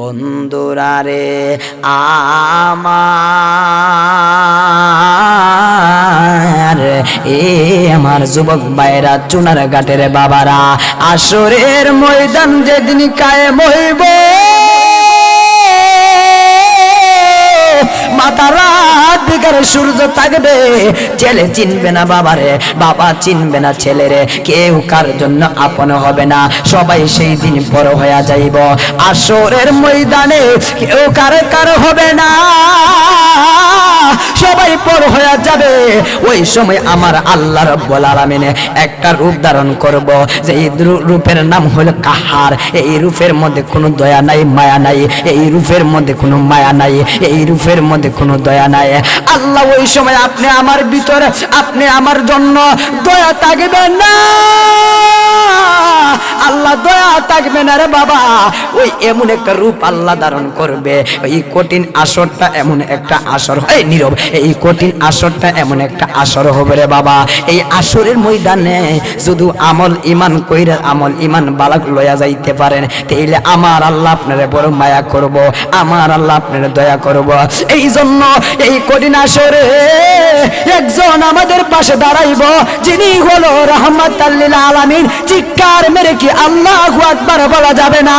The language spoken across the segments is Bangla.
বন্ধুরারে আমার। এ আমার যুবক বাইরা চুনার ঘাটের বাবারা আসরের ময়দান যেদিন কায়ে হইব। রাত সূর্য থাকবে ছেলে চিনবে না বাবারে, বাবা চিনবে না ছেলেরে। কেউ কার জন্য আপন হবে না। সবাই সেই দিন বড় হয়ে যাইব। আসরের ময়দানে কেউ কার কার হবে না। সবাই পর হয়ে যাবে। ওই সময় আমার আল্লাহ রব্বুল আলামিনে একটা রূপ ধারণ করব। যে এই রূপের নাম হলো কাহার। এই রূপের মধ্যে কোনো দয়া নাই, মায়া নাই। এই রূপের মধ্যে কোনো মায়া নাই। এই রূপের মধ্যে কোনো দয়া নাই। আল্লাহ ওই সময় আপনি আমার ভিতরে, আপনি আমার জন্য দয়া থাকবে না। আল্লাহ দয়া থাকবে না রে বাবা। ওই এমন একটা রূপ আল্লাহ ধারণ করবে। এই কঠিন আসরটা এমন একটা আসর হয় নীরব, এই কঠিন আসরটা এমন একটা আসর হবে রে বাবা। এই আসরের ময়দানে শুধু আমল ইমান কইরে আমল ইমান বালাক লয়া যাইতে পারেন, তাইলে আমার আল্লাহ আপনারে বড় মায়া করব, আমার আল্লাহ আপনারে দয়া করব। এই জন্য এই কঠিন আসরে একজন আমাদের পাশে দাঁড়াইব, যিনি হলো রহমত আল্লিল আলামিন। চিৎকার মেরে কি আল্লাহ আকবার বলা যাবে না।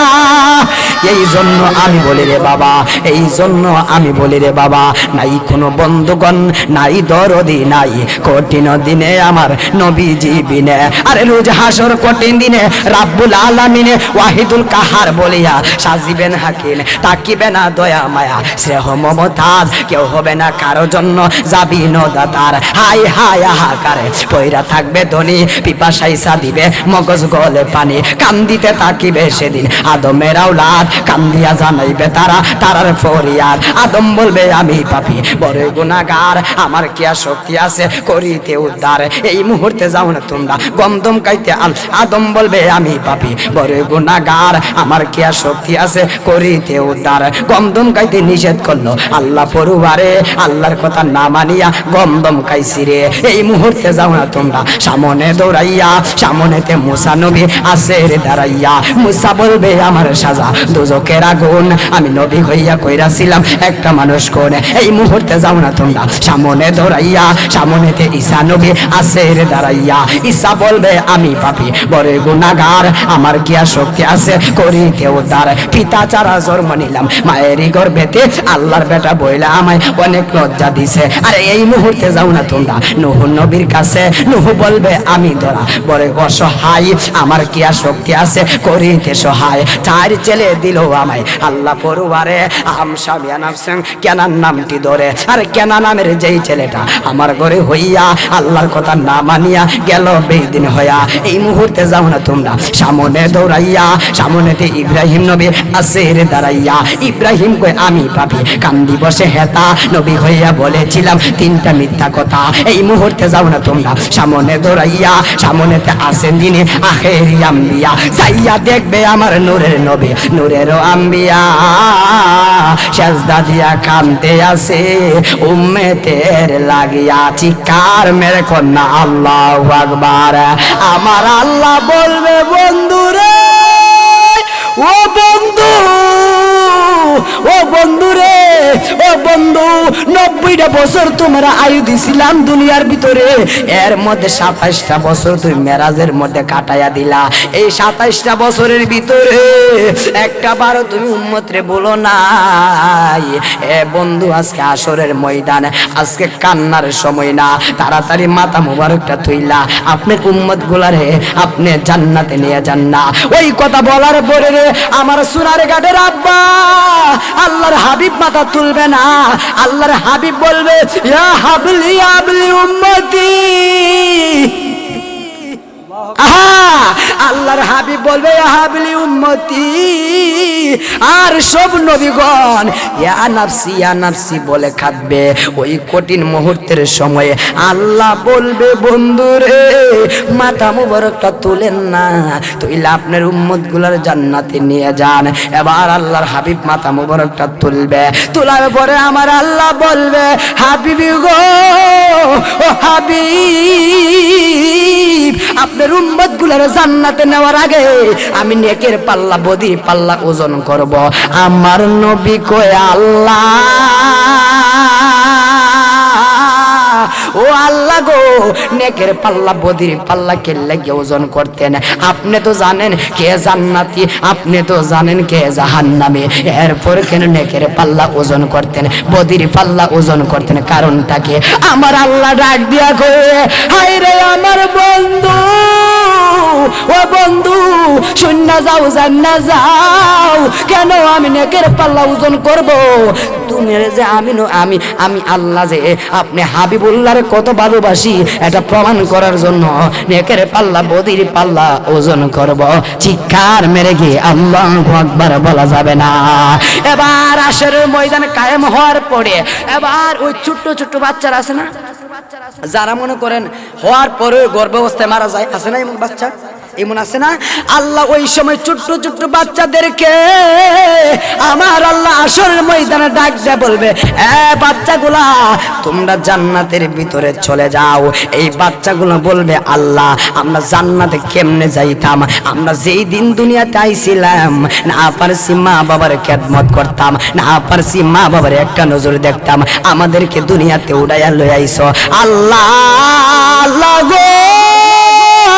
এই জন্য আমি বলি রে বাবা এই জন্য আমি বলি রে বাবা, নাই কোনো বন্ধুগণ, নাই দরদি, নাই কঠিন দিনে আমার নবীজি বিনে। আরে রোজ হাসর কঠিন দিনে রাব্বুল আলামিনে ওয়াহিদুল কাহার বলিয়া সাজিবেন হাকিম, তাকিবে না দয়া মায়া স্নেহ মমতাজ, কেউ হবে না কারও জন্য যাবি নদাতার হাই হাই হাহাকারে পয়রা থাকবে ধনী পিপাসাই দিবে মগজ গলে পানি, কান্দিতে তাকিবে সেদিন আদমের আওলাদ কান্দিয়া জানাইবে তারা, তারার ফরিয়াদ। আদম বলবে, আমি পাপি। বড় গুনাগার আমার কি শক্তি আছে? করিতে উদ্ধার। এই মুহূর্তে যাও না তোমরা। গমদম কাইতে আল আদম বলবে, আমি পাপি। বড় গুনাগার আমার কি শক্তি আছে? করিতে উদ্ধার। গমদম কাইতে নিষেধ করল। আল্লাহ পরিবারে আল্লাহর কথা না মানিয়া গমদম কাইছি রে। এই মুহূর্তে যাও না তোমরা। সামনে দৌড়াইয়া, সামনেতে মুসা নবী আছে রে দাঁড়াইয়া। মুসা বলবে, আমার সাজা। দুজকের আগুন। আমি নবী হইয়া কইরাছিলাম, একটা মানুষ কোন? এই মুহূর্তে যাও না তোমরা। সামনে দৌড়াইয়া, সামনেতে ঈসা নবী আছে দাঁড়াইয়া। ঈসা বলবে, আমি পাপি, বড় গুনাগার আমার কি আর শক্তি আছে? করিতে উদ্ধার পিতা চারা জন্ম নিলাম। মায়েরই গর্ভেতে আল্লাহর বেটা বইলা আমায় অনেক লজ্জা দিছে। আরে, এই মুহূর্তে যাও না তোমরা। নুহ নবীর কাছে, নুহ বলবে, আমি ধরা, বড় অসহায়, আমার কি আর শক্তি আছে? করিতে সহায়। চার ছেলে দিল আমায়। আল্লাহ পড়ুয়ারে আমসা বিয়ানাম সিং কেনার নামটি ধরে। আরে কেনা নামের যেই ছেলেটা আমার ঘরে হইয়া আল্লাহর কথা না মানিয়া গেল বেদিন হইয়া। এই মুহূর্তে যাও না তোমরা। সামনে দৌড়াইয়া, সামনেতে ইব্রাহিম নবী আছে রে দাঁড়াইয়া। ইব্রাহিম কই, আমি পাবি কান্দি বসে হেতা নবী হইয়া বলেছিলাম তিনটা মিথ্যা কথা। এই মুহূর্তে যাও না তোমরা। সামনে দৌড়াইয়া, সামনেতে আসেন দিনে আখেরি আম্বিয়া। যাইয়া দেখবে আমার নূরের নবী। নূরেরও আম্বিয়া, সাজদা দিয়া কামতে আছে উম্মেতের লাগিয়া চিকার মেরে কন্যা, আল্লাহ আকবার। আমার আল্লাহ বলবে, বন্ধুরে, ও বন্ধু ও বন্ধু রে, ও বন্ধু, নব্বইটা বছর তোমরা আয়ু দিছিলাম দুনিয়ার ভিতরে। এর মধ্যে সাতাইশটা বছর তুমি মেরাজের মধ্যে কাটাইয়া দিলা। এই সাতাইশটা বছরের ভিতরে একটা বারো তুমি উম্মতরে বলো নাই। এ বন্ধু, আজকে আসরের ময়দানে, আজকে কান্নার সময় না। তাড়াতাড়ি মাথা মুবারকটা তুইলা। আপনি উম্মত গুলারে আপনি জান্নাতে নিয়ে যান না। ওই কথা বলার পরে রে, আমার সুনার গাড়ের আব্বা আল্লাহর হাবিব মাথা তুলবে না। আল্লাহর হাবিব বলবে ইয়া হাবলি হাবলি উম্মতি। আল্লাহর হাবিব বলবে হাবলি উম্মতি, আর সব নবীগণ, ইয়া নাফসি ইয়া নাফসি বলে কাঁদবে ওই কঠিন মুহূর্তের সময়ে আল্লাহ বলবে বন্ধুরে মাথা মুবারকটা তুলেন না, তুইলে আপনার উম্মতগুলার জান্নাতে নিয়ে যান। এবার আল্লাহর হাবিব মাথা মুবারকটা তুলবে। তোলার পরে আমার আল্লাহ বলবে, হাবিবি গো, ও হাবিব আপনার উম্মতগুলার জান্নাতে নেওয়ার আগে আমি নেকের পাল্লা, বদির পাল্লা ওজন করব। আমার নবী কয়, আল্লাহ। ও আল্লাহ গো, নেকের পাল্লা, বদির পাল্লা কেল্লা গিয়ে ওজন করতেন? আপনি তো জানেন কে জান্নাতি, আপনি তো জানেন কে জাহান্নামে। এরপর কেন নেকের পাল্লা ওজন করতেন, বদির পাল্লা ওজন করতেন? কারণটাকে আমার আল্লাহ ডাক দিয়া গো হায় রে আমার বন্ধু! ও বন্ধু, শূন্য যাও, জান্না যাও। কেন আমি নেকের পাল্লা ওজন করব? তুমি যে আমি আমি আমি আল্লাহ যে আপনি হাবিবুল্লাহর কত ভালোবাসি, এটা প্রমাণ করার জন্য নেকের পাল্লা, বদির পাল্লা ওজন করব। চিৎকার মেরে গিয়ে আল্লাহ আকবার বলা যাবে না। এবার আসের ময়দান কায়েম হওয়ার পরে, এবার ওই ছোট্ট ছোট্ট বাচ্চারা আছে না? যারা মনে করেন হওয়ার পরে গর্ভাবস্থায় মারা যায় আছে না এমন বাচ্চা? এমন আছে না? আল্লাহ ওই সময় ছোট্ট ছোট্ট বাচ্চাদেরকে আমার আল্লাহ আসরের ময়দানে ডাক দেয়া বলবে, এ বাচ্চাগুলা, তোমরা জান্নাতের ভিতরে চলে যাও। এই বাচ্চাগুলো বলবে, আল্লাহ, আমরা জান্নাতে কেমনে যাইতাম? আমরা যেই দিন দুনিয়াতে আইছিলাম, না পারছি মা বাবার খেদমত করতাম, না পারছি মা বাবার একটা নজর দেখতাম। আমাদেরকে দুনিয়াতে উড়াইয়া লই আইছো আল্লাহ আল্লাহ গো,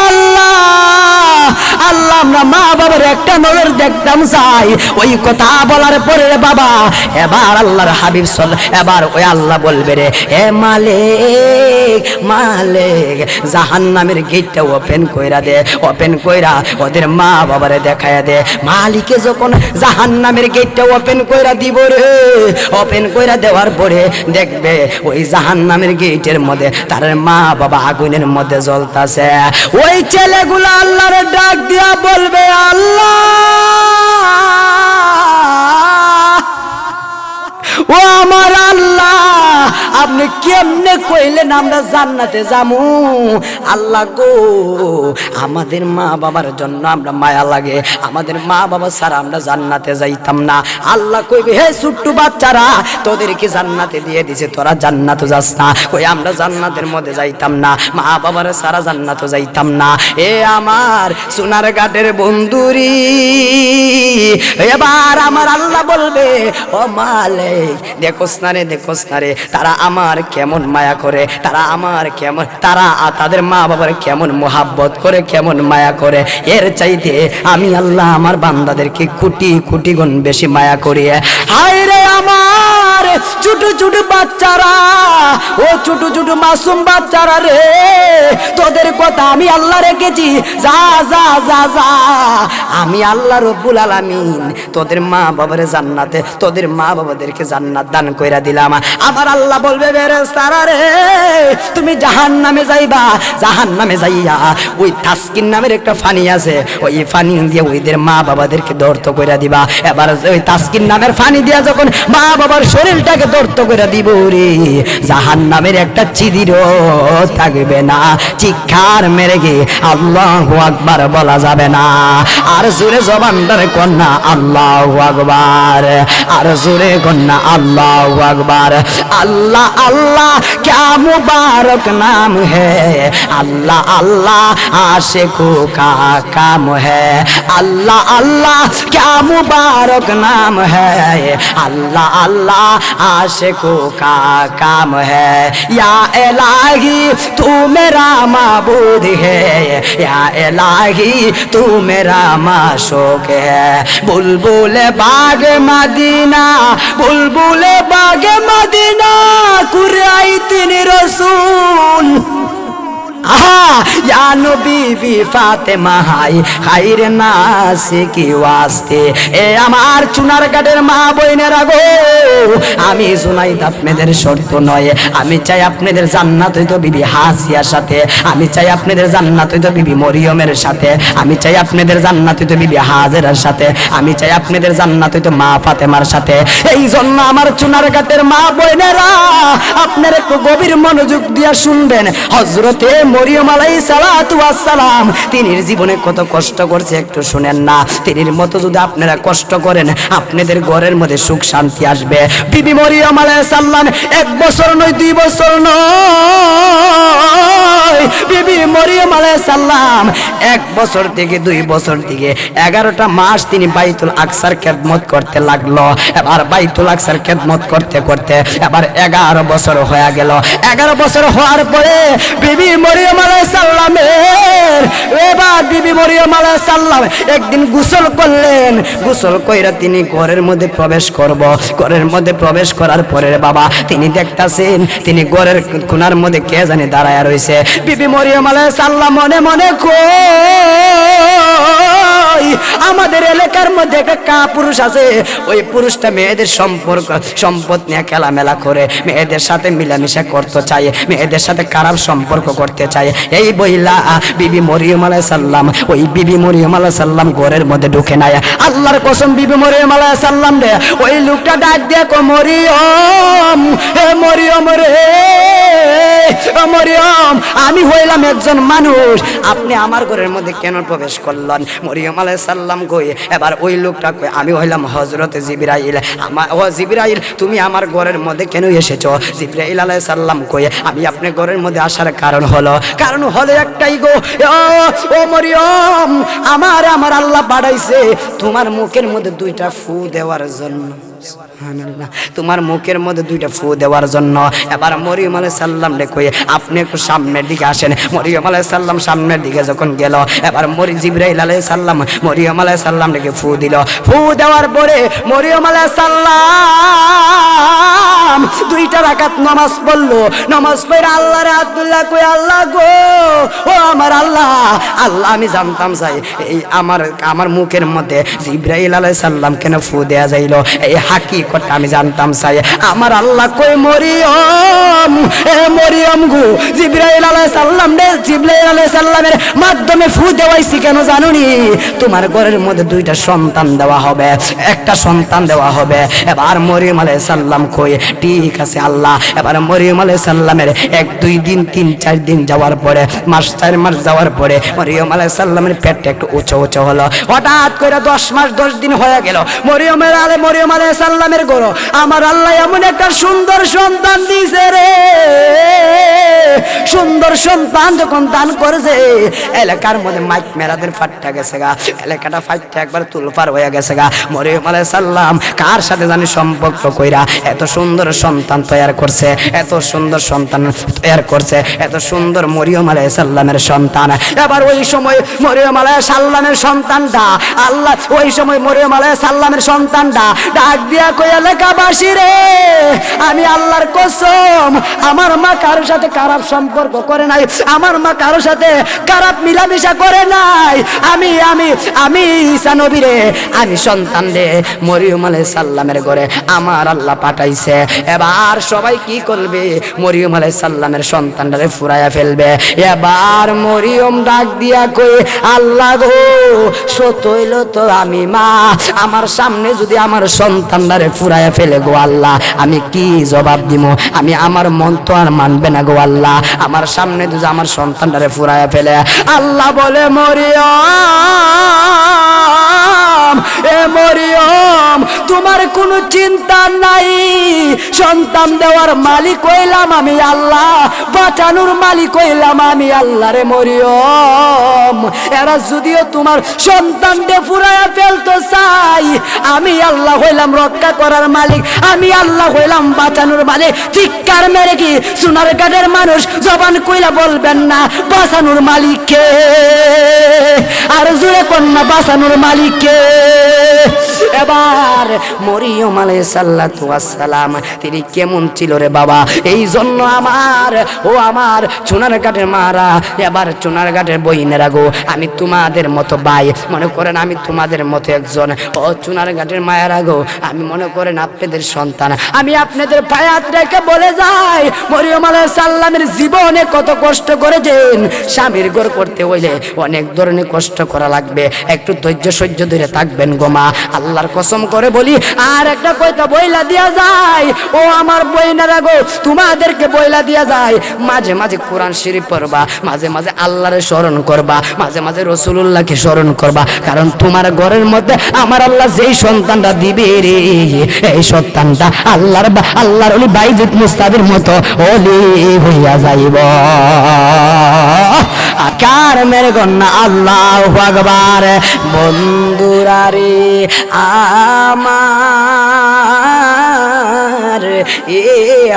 আল্লাহ। আল্লাহ আমরা মা বাবার একটা নজর দেখতাম চাই। ওই কথা বলার পরে বাবা, এবার আল্লাহর হাবিব সল এবার ওই আল্লাহ বলবে রে হে মালিক মালিক জাহান নামের গেটটা ওপেন কইরা দে ওপেন কইরা ওদের মা বাবারে দেখায় দে। মালিকে যখন জাহান নামের গেটটা ওপেন কইরা দিব রে ওপেন কইরা দেওয়ার পরে দেখবে ওই জাহান নামের গেটের মধ্যে তার মা বাবা আগুনের মধ্যে জ্বলতাছে। ওই ছেলেগুলো আল্লাহর ডাক দিয়া বলবে আল্লাহ। কেমনে কইলেন আমরা জান্নাতে যামু? আল্লাহ গো, আমাদের মা বাবার জন্য আমরা মায়া লাগে। আমাদের মা বাবা ছাড়া আমরা জান্নাতে যাইতাম না। আল্লাহ কইবে, হে ছোট্ট বাচ্চারা, তোদেরকে জান্নাতে দিয়ে দিছে, তোরা জান্নাত যাস না। কই, আমরা জান্নাতের মধ্যে যাইতাম না, মা বাবার সারা জান্নাত যাইতাম না। এ আমার সোনার ঘাটের বন্ধুরি, এবার আমার আল্লাহ বলবে, ও মালিক, দেখোস না রে, দেখোস না রে, তারা আমার কেমন মায়া করে, তারা আমার কেমন, তারা তাদের মা বাবার কেমন মোহাব্বত করে, কেমন মায়া করে। এর চাইতে আমি আল্লাহ আমার বান্দাদেরকে কোটি কোটি গুণ বেশি মায়া করি। হায় আমার ছোট ছোট বাচ্চারা, ও ছোট ছোট মাসুম বাচ্চারা রে, তোদের কথা আমি আল্লাহ রেখেছি। যা যা যা যা। আমি আল্লাহ রব্বুল আলামিন তোদের মা বাবারে জান্নাতে, তোদের মা বাবাদেরকে জান্নাত দান কইরা দিলাম। আমার আল্লাহ বলবে বেরেস্তারা রে, তুমি জাহান নামে যাইবা জাহান নামে যাইয়া ওই তাসকিন নামের একটা ফানি আছে, ওই ফানি দিয়ে ওইদের মা বাবাদেরকে দর্ত কইরা দিবা। এবার ওই তাসকিন নামের ফানি দিয়া যখন মা বাবার শরীরটাকে দর্ত করে দিব রে জাহান নামের একটা চিদিরও থাকবে না, চিৎকার মেরে গিয়ে আল্লাহ আকবার বলা যাবে না। আর জোরে জবানদার কন্যা, আল্লাহ আকবার। আর জোরে কন্যা, আল্লাহ আকবার। আল্লাহ अल्लाह, क्या मुबारक नाम है? अल्लाह अल्लाह, आशिकों का काम है। अल्लाह अल्लाह, क्या मुबारक नाम है? अल्लाह अल्लाह, आशिकों का काम है। या एलाही तू मेरा माबूद है। या एलाही तू मेरा माशोक है। बुलबुल बाग मदीना, बुलबुल बाग मदीना কুরাই তিনি রসুন আহা, ইয়া নবী বি ফাতেমা কি এ আমার চুনার মা আমি আপনাদের শর্ত নয়, আমি চাই আপনাদের জান্নাত হইতো বিবি হাসিয়ার সাথে, আমি চাই আপনাদের জান্নাত হইতো বিবি মরিয়মের সাথে, আমি চাই আপনাদের জান্নাত হইতো বিবি হাজেরার সাথে, আমি চাই আপনাদের জান্নাত হইতো মা ফাতেমার সাথে। এই জন্য আমার চুনার মা বইনেরা আপনার একটু গভীর মনোযোগ দিয়া শুনবেন। হজরতে মরিয়ম আলাই আসসালাম তিনির জীবনে কত কষ্ট করছে একটু শুনেন না। তিনির মতো যদি আপনারা কষ্ট করেন, আপনাদের ঘরের মধ্যে সুখ শান্তি আসবে। বিবি মরিয়ম আলাই সাল্লাম এক বছর নয়, দুই বছর নয়। বিবি মরিয়ম আলাই সাল্লাম এক বছর থেকে দুই বছর থেকে এগারোটা মাস তিনি বাইতুল আকসার খেদমত করতে লাগল। এবার বাইতুল আকসার খেদমত করতে করতে এবার এগারো বছর হয়ে গেল। এগারো বছর হওয়ার পরে বিবি মরিয়ম আলাই সাল্লামের এবার বিবি মরিয়ম আলাই সাল্লাম একদিন গোসল করলেন। গোসল কইরা তিনি ঘরের মধ্যে প্রবেশ করব। ঘরের মধ্যে প্রবেশ করার পরে বাবা, তিনি দেখতাছেন, তিনি ঘরের মধ্যে কে দাঁড়ায় রয়েছে বিবি মরিয়ম মনে মনে কই, আমাদের এলাকার মধ্যে একটা কা পুরুষ আছে। ওই পুরুষটা মেয়েদের সম্পর্ক, সম্পদ নিয়ে খেলামেলা করে। মেয়েদের সাথে মিলামিশা করতে চায়। মেয়েদের সাথে খারাপ সম্পর্ক করতে এই বইলা বিবি মরিয়ম আলাই সাল্লাম ওই বিবি মরিয়ম আলাই সাল্লাম ঘরের মধ্যে ঢুকে নাই। আল্লাহর কসম বিবি মরিয়ম আলাই সাল্লাম রে, ওই লোকটা ডাক কো মরিয়ম, হে মরিয়ম রে মরিয়ম, আমি হইলাম একজন মানুষ। আপনি আমার ঘরের মধ্যে কেন প্রবেশ করলেন? মরিয়ম আলাই সাল্লাম কই এবার ওই লোকটা কই আমি হইলাম হজরত জিবরাইল। আমার ও জিবরাইল, তুমি আমার ঘরের মধ্যে কেন এসেছ? জিবরাইল আলাই সাল্লাম কই আমি আপনার ঘরের মধ্যে আসার কারণ হলো কারণ হলে একটাই গো ও, মরিয়ম আমার আমার আল্লাহ বাড়াইছে তোমার মুখের মধ্যে দুইটা ফু দেওয়ার জন্য। তোমার মুখের মধ্যে দুইটা ফু দেওয়ার জন্য। এবার মরিয়ম আলাই সাল্লাম কই আপনি একটু সামনের দিকে আসেন। মরিয়ম আলাই সাল্লাম সামনের দিকে যখন গেল, এবার মরি জিব্রাইল আলাই সাল্লাম মরিয়ম আলাই সাল্লাম রেখে ফু দিল। ফু দেওয়ার পরে মরিয়ম আলাই সাল্লাম দুইটা রাকাত নামাজ পড়ল। নামাজ পড়ে আল্লাহ রে আব্দুল্লাহ কই আল্লাহ গো, ও আমার আল্লাহ আল্লাহ আমি জানতাম চাই, এই আমার আমার মুখের মধ্যে জিব্রাইল আলাই সাল্লাম কেন ফু দেয়া যাইল? এই হাকিকত আমি জানতাম চাই আমার আল্লাহ কই মরিয়ম, এ মরিয়ম গো, জিব্রাইল আলাই সাল্লাম রে, জিব্রাইল আলাই সাল্লামের মাধ্যমে ফু দেওয়াইছি কেন জানুনি? তোমার ঘরের মধ্যে দুইটা সন্তান দেওয়া হবে, একটা সন্তান দেওয়া হবে। এবার মরিয়ম আলাই সাল্লাম কই ঠিক আছে আল্লাহ। এবার মরিয়ম আলাই সাল্লামের এক, দুই দিন, তিন, চার দিন যাওয়ার পরে, মাস, চার মাস যাওয়ার পরে মরিয়ম আলাই সাল্লামের পেটটা একটু উঁচু উঁচু হলো। হঠাৎ করে দশ মাস, দশ দিন হয়ে গেল। মরিয়মের আলে, মরিয়ম আলাই সাল্লামের গরো আমার আল্লাহ এমন একটা সুন্দর সন্তান দিছে রে। সুন্দর সন্তান যখন দান করেছে, এলাকার মধ্যে মাইক মেরাদের ফাটটা গেছে গা, এলাকাটা ফাটটা একবার তুলপার হয়ে গেছে গা। মরিয়ম আলাই সাল্লাম কার সাথে জানি সম্পর্ক কইরা এত সুন্দর সন্তান তৈরি করছে, এত সুন্দর সন্তান তৈরি করছে, এত সুন্দর মরিয়ম আলাই সাল্লামের সন্তান। এবার ওই সময় মরিয়ম আলাই সাল্লামের সন্তানটা, আল্লাহ, ওই সময় মরিয়ম আলাই সাল্লামের সন্তানটা ডাক দিয়া এলাকাবাসী রে, আমি আল্লাহর কসম, আমার মা কারোর সাথে খারাপ সম্পর্ক করে নাই, আমার মা কারোর সাথে খারাপ মিলামিশা করে নাই। আমি আমি আমি ঈসা নবী রে, আমি সন্তান রে, মরিয়ম ঘরে আমার আল্লাহ পাঠাইছে। এবার সবাই কি করবে? মরিয়ম আলাই সাল্লামের সন্তানটারে ফুরাইয়া ফেলবে। এবার মরিয়ম ডাক দিয়া কই আল্লাহ গো, সত হইল তো আমি মা। আমার সামনে যদি আমার সন্তানটারে ফুরাইয়া ফেলে গো আল্লাহ। আমি কি জবাব দিব আমি আমার মন তো আর মানবে না গো আল্লাহ। আমার সামনে দুজ আমার সন্তানটারে ফুরাইয়া ফেলে, আল্লাহ বলে মরিয়ম এ মরিয়ম, তোমার কোনো চিন্তা নাই। সন্তান দেওয়ার মালিক হইলাম আমি আল্লাহ, বাঁচানোর মালিক হইলাম আমি আল্লাহ রে এরা যদিও তোমার চাই আমি আল্লাহ হইলাম রক্ষা করার মালিক, আমি আল্লাহ হইলাম বাঁচানোর মালিক। চিৎকার মেরে কি সোনার কাঠের মানুষ জবান কইলা বলবেন না, বাঁচানোর মালিককে? আর কন্যা বাঁচানোর মালিককে। এবার মরিয়ম আলাইহিস সালাতু ওয়াসসালাম তিনি কেমন ছিল রে বাবা? এই জন্য আমার, ও আমার চুনার ঘাটের মারা, এবার চুনার ঘাটের বইনেরা গো আমি তোমাদের মতো ভাই, মনে করেন আমি তোমাদের মতো একজন। ও চুনার ঘাটের মায়েরা গো আমি মনে করেন আপনাদের সন্তান। আমি আপনাদের পায়াত রেখে বলে যাই, মরিয়ম আলাইহিস সালামের জীবনে কত কষ্ট করেছেন? স্বামীর ঘর করতে হইলে অনেক ধরনের কষ্ট করা লাগবে। একটু ধৈর্য সহ্য ধরে থাকবেন গোমা আল্লাহর কসম করে বলি, আর একটা কয়টা বইলা দিয়া যায়। ও আমার বইনারা গো, তোমাদেরকে বইলা দিয়া যায়। মাঝে মাঝে কোরআন শরীফ পড়বা, মাঝে মাঝে আল্লাহরে স্মরণ করবা, মাঝে মাঝে রসুলুল্লাহকে স্মরণ করবা। কারণ তোমার ঘরের মধ্যে আমার আল্লাহ যেই সন্তানটা দিবে রে, এই সন্তানটা আল্লাহর আল্লাহর ওলি বাইজিৎ মুস্তাদের মতো ওলি হইয়া যাইব। আকার মেরে গন্না আল্লাহ আকবার। বন্ধুরা রে আমার এ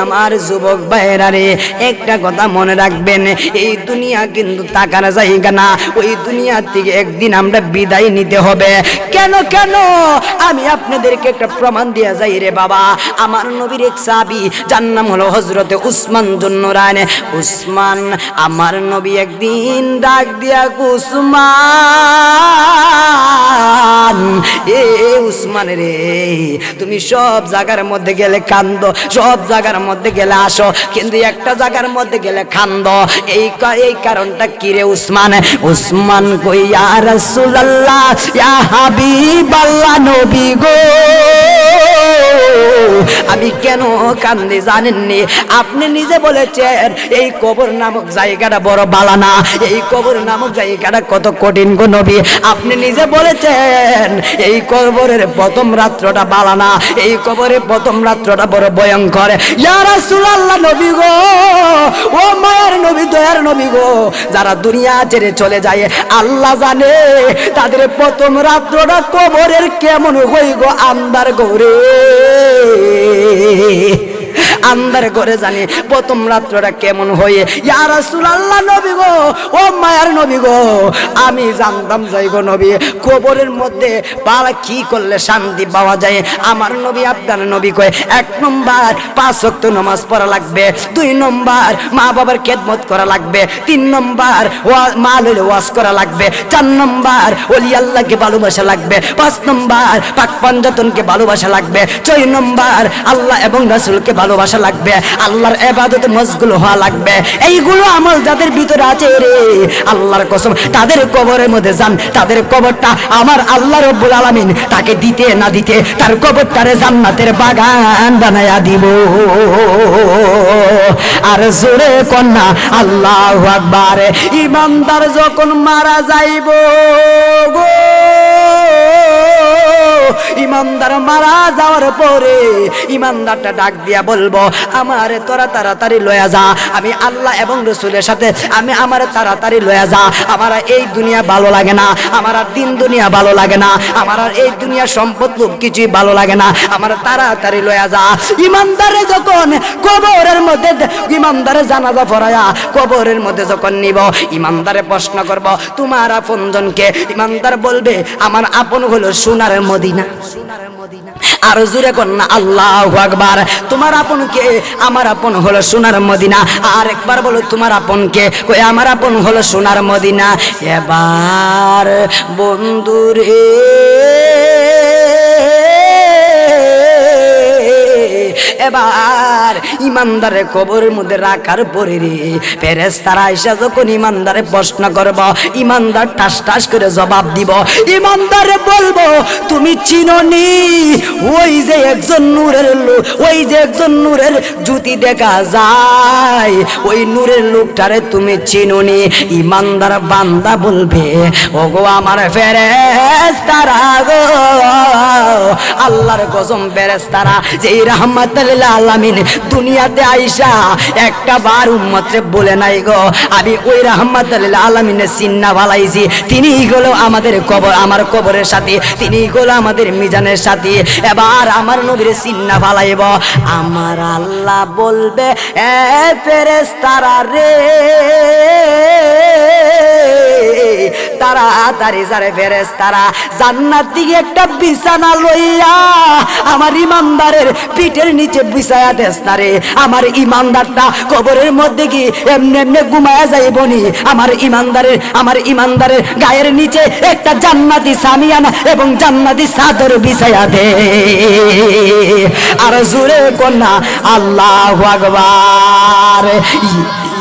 আমার যুবক ভাইরা রে, একটা কথা মনে রাখবেন, এই দুনিয়া কিন্তু টাকার জায়গা না। ওই দুনিয়া থেকে একদিন আমরা বিদায় নিতে হবে। কেন কেন? আমি আপনাদেরকে একটা প্রমাণ দিয়া যাই রে বাবা। আমার নবীর এক সাবি যার নাম হলো হজরতে উসমান জন্য রায় উসমান, আমার নবী একদিন ডাক দিয়া উসমান এ, উসমান রে, তুমি সব জায়গার মধ্যে গেলে কান্দ, সব জায়গার মধ্যে গেলে আসো, কিন্তু একটা জায়গার মধ্যে গেলে খান্দ। এই এই কারণটা কি রে উসমান? উসমান ইয়া নবী গো। আমি কেন কান্দি জানেননি? আপনি নিজে বলেছেন, এই কবর নামক জায়গাটা বড় বালানা এই কবর নামক জায়গাটা কত কঠিন গো নবী। আপনি নিজে বলেছেন, এই কবরের প্রথম রাত্রটা বালানা এই কবরের প্রথম রাত্রটা বড় ভয়ঙ্কর। ইয়া সুলাল্লাহ নবী গো, ও মায়ের নবী, দয়ার নবী গো, যারা দুনিয়া ছেড়ে চলে যায়, আল্লাহ জানে তাদের প্রথম রাত্রটা কবরের কেমন হই গো আন্দার গৌরে আন্দার করে জানি, প্রথম রাত্রটা কেমন হয়ে। ইয়া রাসূলুল্লাহ নবী গো, ও মায়ার নবী গো, আমি জানতাম যাই গো নবী, কবরের মধ্যে পালা কি করলে শান্তি পাওয়া যায়? আমার নবী, আপনার নবী কয়, এক নম্বর পাঁচ ওয়াক্ত নামাজ পড়া লাগবে, দুই নম্বর মা বাবার খেদমত করা লাগবে, তিন নম্বর ওয়া- মা লইলে ওয়াজ করা লাগবে, চার নম্বর ওলি আল্লাহকে ভালোবাসা লাগবে, পাঁচ নম্বর পাক পঞ্জাতনকে ভালোবাসা লাগবে, ছয় নম্বর আল্লাহ এবং রাসূলকে ভালোবাসা লাগবে, আল্লাহর এবাদতে মশগুল হওয়া লাগবে। এইগুলো আমল যাদের ভিতরে আছে রে, আল্লাহর কসম, তাদের কবরের মধ্যে যান, তাদের কবরটা আমার আল্লাহ রব্বুল আলামিন তাকে দিতে না দিতে তার কবরটারে জান্নাতের বাগান বানায়া দিব। আর জোরে কন্যা, আল্লাহ আকবার ইমানদার যখন মারা যাইব গো ইমানদার মারা যাওয়ার পরে ইমানদারটা ডাক দিয়া বলব, আমার তোরা তাড়াতাড়ি লয়া যা। আমি আল্লাহ এবং রসুলের সাথে, আমি আমার তাড়াতাড়ি লয়া যা। আমার এই দুনিয়া ভালো লাগে না, আমার আর দিন দুনিয়া ভালো লাগে না, আমার আর এই দুনিয়া সম্পদ কিছুই ভালো লাগে না। আমার তাড়াতাড়ি লয়া যা। ইমানদারে যখন কবরের মধ্যে ইমানদারে জানাজা পড়ায়া কবরের মধ্যে যখন নিব, ইমানদারে প্রশ্ন করব, তোমার আপন জনকে ইমানদার বলবে, আমার আপন হলো সোনার মদিনা। আর জুড়ে কন্যা আল্লাহ আকবার। তোমার আপন কে? আমার আপন হলো সোনার মদিনা। আর একবার বলো, তোমার আপন কে? কই, আমার আপন হলো সোনার মদিনা। এবার বন্ধুরে এবার ইমানদারে কবরের মধ্যে রাখার পরে রে ফেরেস তারা আইসা যখন ইমানদারে প্রশ্ন করব, ইমানদার ঠাস ঠাস করে জবাব দিব, ইমানদারে বলব, তুমি চিননি? ওই যে একজন নূরের লোক, ওই যে একজন নূরের জুতি দেখা যায়, ওই নূরের লোকটারে তুমি চিনুনি? ইমানদার বান্দা বলবে, ওগো আমার ফেরেস তারা গো, আল্লাহর কসম ফেরেস তারা যেই রহমতুল্লাহ আলামিন দুনিয়াতে আইসা একটা বার উম্মতরে বলে নাই গো, আমি ওই রহমতুল্লাহ আলামিনের চিন্না ভালাইছি তিনি হলো আমাদের কবর, আমার কবরের সাথে। তিনি হলো আমাদের মিজানের সাথে। এবার আমার নবীর চিন্না ভালাইব আমার আল্লাহ বলবে, এ ফেরেস তারা রে তাড়াতাড়ি যারে ফেরেস তারা জান্নাত দিকে একটা বিছানা লইয়া আমার ইমানদারের পিঠের নিচে বিছায়া দেস না আমার ইমানদারটা কবরের মধ্যে কি এমনি এমনি ঘুমায়া যাইবনি। আমার ইমানদারের আমার ইমানদারের গায়ের নিচে একটা জান্নাতি সামিয়ানা এবং জান্নাতি চাদর বিছায়া দে। আর জুড়ে কন্যা, আল্লাহ আকবার।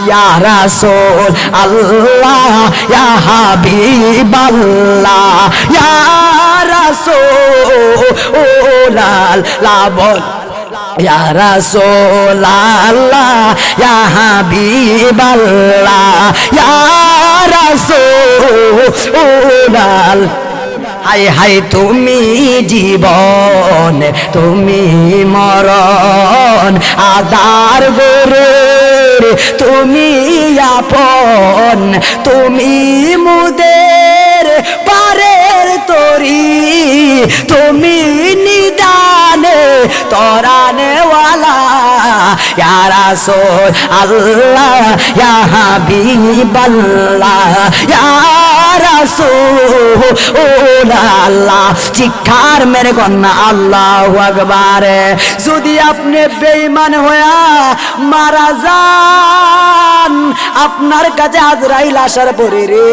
ইয়া রাসূল, আল্লাহ, ইয়া হাবিবাল্লাহ, ইয়া রাসূল আল্লাহ বল ইয়া রাসূল, আল্লাহ, ইয়া হাবিবাল্লাহ, ইয়া রাসূল হাই হাই, তুমি জীবন, তুমি মরণ, আদার গোরের তুমি আপন তুমি মুদের পারের তরি। তুমি নিদানে তরানেওয়ালা। ইয়া রাসূল, আল্লাহ, ইয়া হাবিবাল্লাহ, ইয়া রাসূল আল্লাহ চিৎকার মেরে কন্যা, আল্লাহু আকবার। যদি আপনি বেঈমান হয়া মারা যান, আপনার কাছে আজরাইল আসার পরে রে,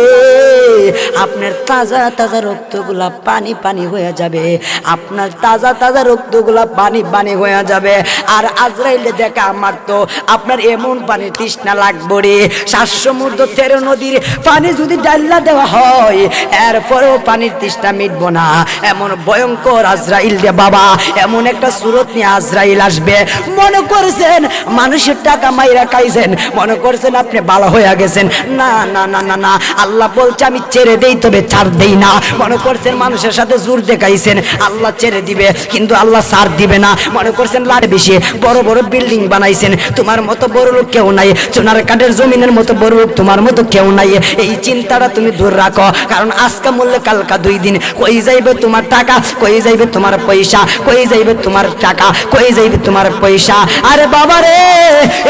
আপনার তাজা তাজা রক্তগুলা পানি পানি হয়ে যাবে, আপনার তাজা তাজা রক্তগুলা পানি পানি হয়ে যাবে, আর আজরাইলে দেখা আমার তো আপনার এমন পানি তৃষ্ণা লাগবে রে। সমুদ্র তেরো নদীর পানি যদি ডাল্লা দেওয়া হয়, এরপরেও পানির তৃষ্ণা মিটবো না। এমন ভয়ঙ্কর আজরাইল রে বাবা, এমন একটা সুরত নিয়ে আজরাইল আসবে। মনে করছেন মানুষের টাকা মাইরা খাইছেন, মনে করছেন আপনি ভালো হয়ে গেছেন। না না না না না, আল্লাহ বলছে আমি ছেড়ে দেই, তবে ছাড় দেই না। মনে করছেন মানুষের সাথে জোর দেখাইছেন, আল্লাহ ছেড়ে দিবে, কিন্তু আল্লাহ ছাড় দিবে না। মনে করছেন লাট বেশি বড় বড় বিল্ডিং বানাইছেন। তোমার মতো বড় লোক কেউ নাই। সোনার কাঠের জমিনের মতো বড় লোক তোমার মতো কেউ নাই। এই চিন্তাটা তুমি দূর রাখো। কারণ আজকা মূল্যে কালকা দুই দিন। কই যাইবে তোমার টাকা? কই যাইবে তোমার পয়সা? কই যাইবে তোমার টাকা? কই যাইবে তোমার পয়সা? আরে বাবা রে,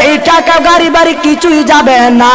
এই টাকা গাড়ি বাড়ি কিছুই যাবে না।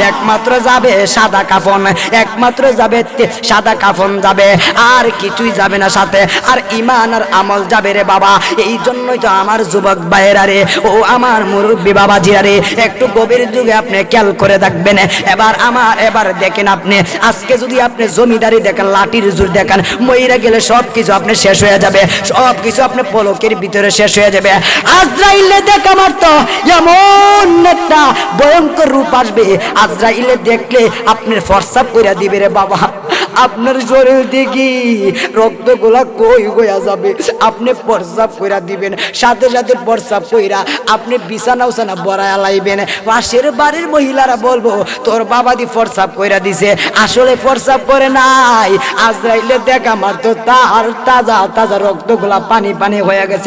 একমাত্র যাবে সাদা কাফন। একমাত্র যাবে সাদা কাফন যাবে। আর কিছুই যাবে না সাথে। আর ইমান আর আমল যাবে রে বাবা। এই জন্যই তো আমার যুবক ভাইয়েরা রে, ও আমার মুরব্বী বাবাজিরা রে, একটু গভীর যুগে আপনি খেয়াল করে দেখবেন। এবার আমার, এবার দেখেন আপনি, আজকে যদি আপনি জমিদারি দেখেন, লাঠির জোর দেখেন, মইরা গেলে সব কিছু আপনি শেষ হয়ে যাবে সব কিছু আপনি পলকের ভিতরে শেষ হয়ে যাবে। আজরাইলে দেখ আমার তো এমন একটা ভয়ঙ্কর রূপ আসবে, আজরাইলে দেখলে আপনার ফরসাপ করে দিবে রে বাবা। আপনার শরীর থেকে রক্তগুলা কই হইয়া যাবে, আপনি প্রস্রাব কইরা দিবেন সাথে সাথে প্রস্রাব কইরা আপনি বিছানা উছানা বড়ায় লাইবেন। পাশের বাড়ির মহিলারা বলব, তোর বাবা দি প্রস্রাব কইরা দিছে। আসলে প্রস্রাব করে নাই। আজরাইলে দেখ আমার তো তার তাজা তাজা রক্তগুলা পানি পানি হয়ে গেছে।